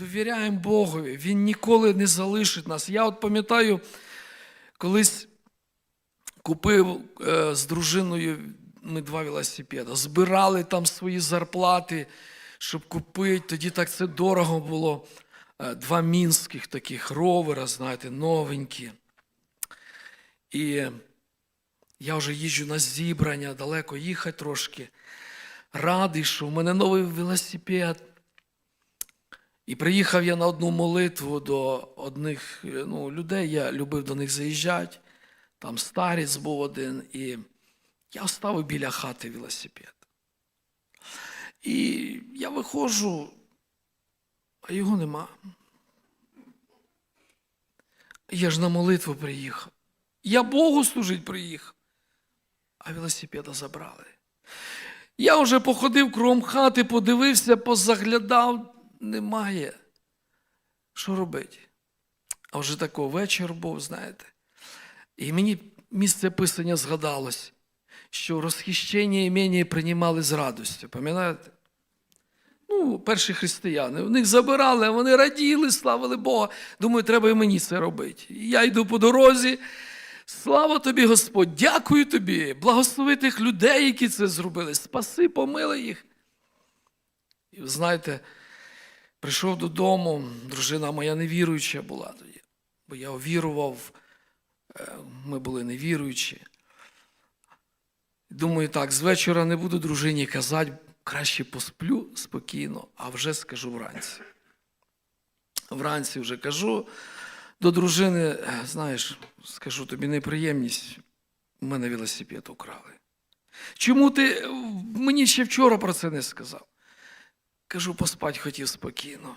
довіряємо Богові. Він ніколи не залишить нас. Я от пам'ятаю, колись купив е, з дружиною ми два велосипеда, збирали там свої зарплати, щоб купити. Тоді так це дорого було. Е, Два мінських таких ровера, знаєте, новенькі. І я вже їжджу на зібрання, далеко їхати трошки. Радий, що в мене новий велосипед. І приїхав я на одну молитву до одних ну, людей, я любив до них заїжджати. Там старець був один, і я оставив біля хати велосипед. І я виходжу, а його нема. Я ж на молитву приїхав. Я Богу служить приїхав, а велосипеда забрали. Я вже походив кругом хати, подивився, позаглядав, немає. Що робити? А вже такий вечір був, знаєте. І мені місце писання згадалось, що розхищення імені приймали з радістю. Пам'ятаєте? Ну, перші християни. В них забирали, вони раділи, славили Бога. Думаю, треба і мені це робити. І Я йду по дорозі. Слава тобі, Господь, дякую тобі, благослови тих людей, які це зробили. Спаси, помили їх. І знаєте, прийшов додому, дружина моя невіруюча була тоді, бо я увірував, е, ми були невіруючі. Думаю, так, з вечора не буду дружині казати, краще посплю спокійно, а вже скажу вранці. Вранці вже кажу до дружини, «Е, знаєш, скажу тобі неприємність, у мене велосипед украли. Чому ти е, мені ще вчора про це не сказав? Кажу, поспать хотів спокійно.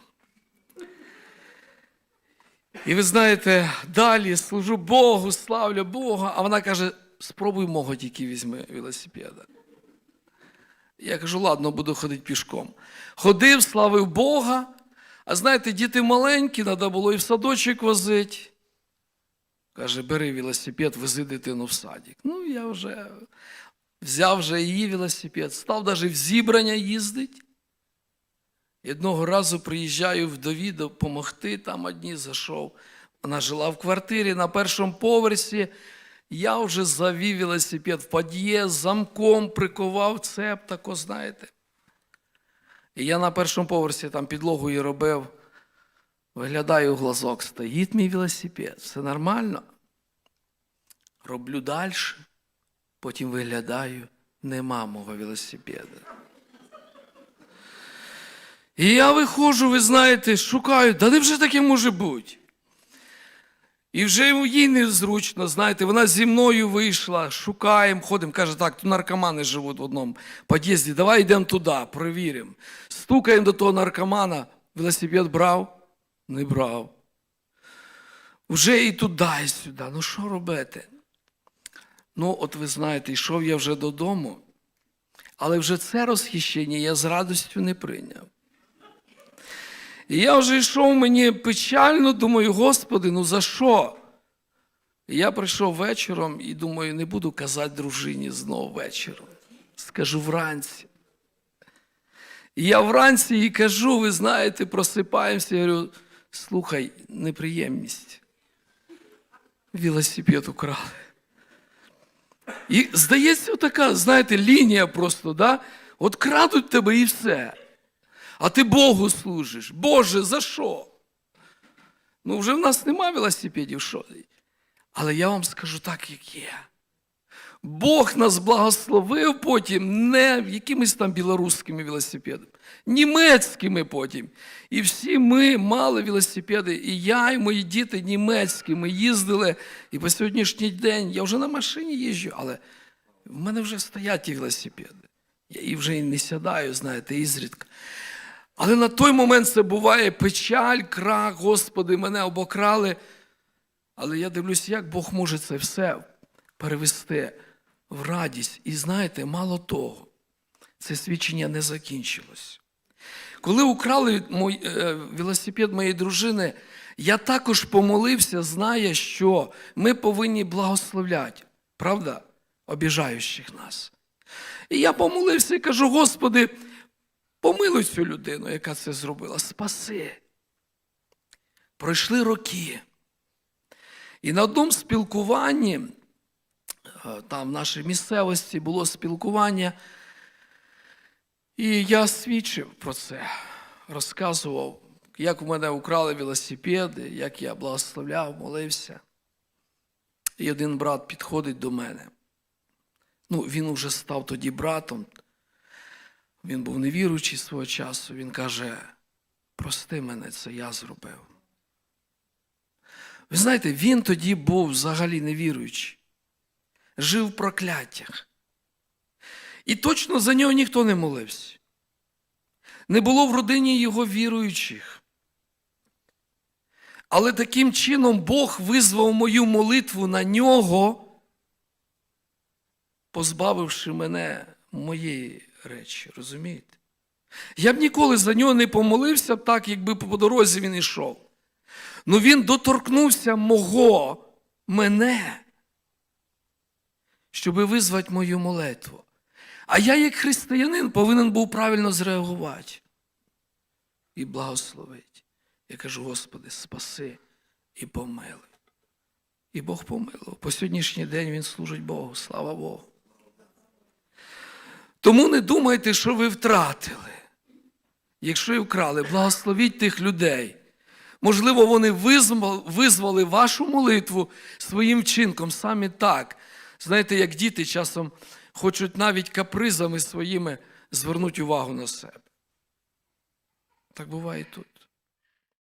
І ви знаєте, далі служу Богу, славлю Бога, а вона каже: спробуй мого тільки візьми велосипеда. Я кажу, ладно, буду ходити пішком. Ходив, славив Бога. А знаєте, діти маленькі, треба було і в садочок возити. Каже, бери велосипед, вези дитину в садик. Ну, я вже взяв вже її велосипед, став навіть в зібрання їздити. Одного разу приїжджаю вдові допомогти, там одні зайшов. Вона жила в квартирі на першому поверсі. Я вже завів велосипед в під'їзд, замком прикував цеп, тако, знаєте. І я на першому поверсі там підлогу і робив. Виглядаю в глазок, стоїть мій велосипед, все нормально. Роблю далі, потім виглядаю, нема мого велосипеда. І я виходжу, ви знаєте, шукаю, да не вже таке може бути. І вже їй незручно, знаєте, вона зі мною вийшла, шукаємо, ходимо, каже, так, тут наркомани живуть в одному під'їзді, давай йдемо туди, перевіримо. Стукаємо до того наркомана, велосипед брав? Не брав. Вже і туди, і сюди. Ну що робити? Ну, от ви знаєте, йшов я вже додому, але вже це розхищення я з радістю не прийняв. І я вже йшов мені печально, думаю, Господи, ну за що? І я прийшов вечором і думаю, не буду казати дружині знову вечором. Скажу вранці. І я вранці їй кажу, ви знаєте, просипаємося, я говорю, слухай, неприємність. Велосипед украли. І здається, така, знаєте, лінія просто, да? от крадуть тебе і все. А ти Богу служиш. Боже, за що? Ну, вже в нас немає велосипедів, що? Але я вам скажу так, як є. Бог нас благословив потім не якимись там білоруськими велосипедами, німецькими потім. І всі ми мали велосипеди, і я, і мої діти німецькі, ми їздили. І по сьогоднішній день я вже на машині їжджу, але в мене вже стоять ті велосипеди. Я і вже і не сядаю, знаєте, ізрідка. Але на той момент це буває печаль, крах, Господи, мене обокрали. Але я дивлюсь, як Бог може це все перевести в радість. І знаєте, мало того, це свідчення не закінчилось. Коли украли мой, е, велосипед моєї дружини, я також помолився, зная, що ми повинні благословляти, правда, обіжаючих нас. І я помолився і кажу, Господи, помилуй цю людину, яка це зробила, спаси. Пройшли роки. І на одному спілкуванні, е, там в нашій місцевості було спілкування, і я свідчив про це, розказував, як у мене украли велосипеди, як я благословляв, молився. І один брат підходить до мене. Ну, він уже став тоді братом. Він був невіруючий свого часу. Він каже: прости мене, це я зробив. Ви знаєте, він тоді був взагалі невіруючий, жив в прокляттях. І точно за нього ніхто не молився. Не було в родині його віруючих. Але таким чином Бог визвав мою молитву на нього, позбавивши мене моєї речі, розумієте? Я б ніколи за нього не помолився так, якби по дорозі він йшов. Ну він доторкнувся мого, мене, щоб визвати мою молитву. А я, як християнин, повинен був правильно зреагувати і благословити. Я кажу, Господи, спаси і помилуй. І Бог помилував. По сьогоднішній день Він служить Богу, слава Богу. Тому не думайте, що ви втратили. Якщо і вкрали, благословіть тих людей. Можливо, вони визвали, вашу молитву своїм вчинком саме так. Знаєте, як діти часом хочуть навіть капризами своїми звернути увагу на себе. Так буває і тут.